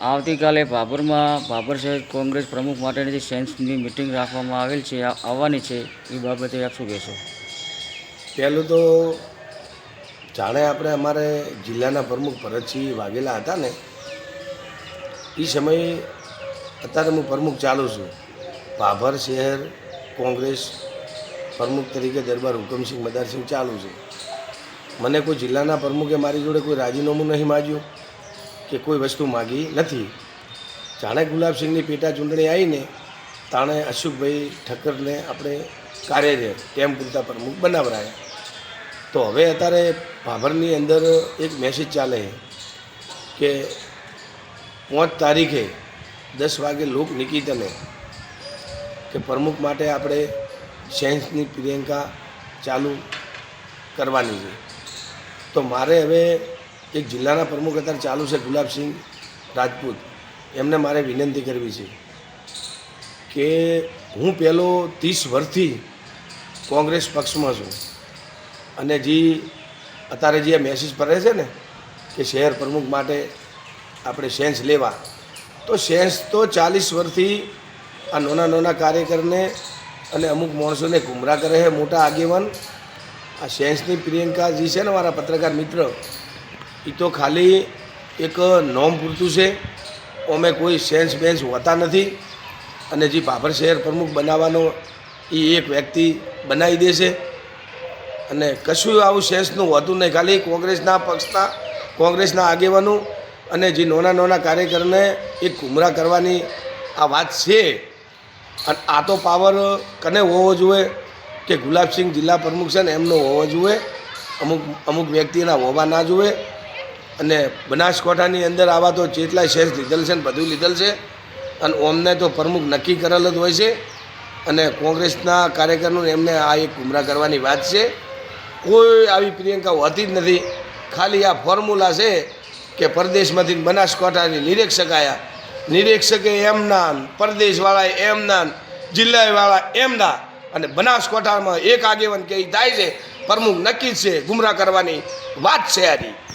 આવતીકાલે ભાભરમાં ભાભર શહેર કોંગ્રેસ પ્રમુખ માટેની જે સેન્સની મિટિંગ રાખવામાં આવેલ છે આવવાની છે, એ બાબતે આપ શું કહેશો? પહેલું તો જાણે આપણે અમારે જિલ્લાના પ્રમુખ ભરતસિંહ વાઘેલા હતા ને એ સમયે અત્યારે હું પ્રમુખ ચાલુ છું. ભાભર શહેર કોંગ્રેસ પ્રમુખ તરીકે દરબાર હુકમસિંહ મદારસિંહ ચાલુ છે. મને કોઈ જિલ્લાના પ્રમુખે મારી જોડે કોઈ રાજીનામું નહીં માગ્યું. કે કોઈ વસ્તુ માગી નથી. જાણે ગુલાબસિંહની પેટા ચૂંટણી આવીને તાણે અશોકભાઈ ઠક્કરને આપણે કાર્યરત કેમ પૂરતા પ્રમુખ બનાવરાયા તો હવે અત્યારે ભાભરની અંદર એક મેસેજ ચાલે કે પાંચ તારીખે દસ વાગે લોક નિકિતને કે પ્રમુખ માટે આપણે સેન્સની પ્રિયંકા ચાલુ કરવાની છે. તો મારે હવે એક જિલ્લાના પ્રમુખ અત્યારે ચાલુ છે ગુલાબસિંહ રાજપૂત. એમને મારે વિનંતી કરવી છે કે હું પહેલો ત્રીસ વર્ષથી કોંગ્રેસ પક્ષમાં છું અને જે અત્યારે જે મેસેજ પડે છે ને કે શહેર પ્રમુખ માટે આપણે સેન્સ લેવા, તો સેન્સ તો ચાલીસ વર્ષથી આ નાના નાના કાર્યકરને અને અમુક માણસોને ગુમરાહ કરે છે. મોટા આગેવાન આ સેન્સની પ્રિયંકા જે છે ને મારા પત્રકાર મિત્ર એ તો ખાલી એક નોમ પૂરતું છે. અમે કોઈ સેન્સ બેન્સ હોતા નથી. અને જે ભાભર શહેર પ્રમુખ બનાવવાનો એ એક વ્યક્તિ બનાવી દેશે અને કશું આવું સેન્સનું હોતું નહીં. ખાલી કોંગ્રેસના પક્ષના, કોંગ્રેસના આગેવાનો અને જે નોના નાના કાર્યકરને એક ગુમરા કરવાની આ વાત છે. અને આ તો પાવર કને હોવો જોઈએ કે ગુલાબસિંહ જિલ્લા પ્રમુખ છે ને એમનો હોવો જોઈએ. અમુક અમુક વ્યક્તિના હોવા ના જોઈએ. અને બનાસકાંઠાની અંદર આવા તો જેટલાય શેર લીધેલ છે ને બધું લીધેલ છે. અને ઓમને તો પ્રમુખ નક્કી કરેલ જ હોય છે. અને કોંગ્રેસના કાર્યકરનું એમને આ એક ગુમરા કરવાની વાત છે. કોઈ આવી પ્રિયંકા હોતી જ નથી. ખાલી આ ફોર્મ્યુલા છે કે પરદેશમાંથી બનાસકાંઠાની નિરીક્ષક આવ્યા નિરીક્ષકે એમના પરદેશવાળા એમના, જિલ્લાવાળા એમના અને બનાસકાંઠામાં એક આગેવાન કે થાય છે. પ્રમુખ નક્કી છે ગુમરા કરવાની વાત છે આની.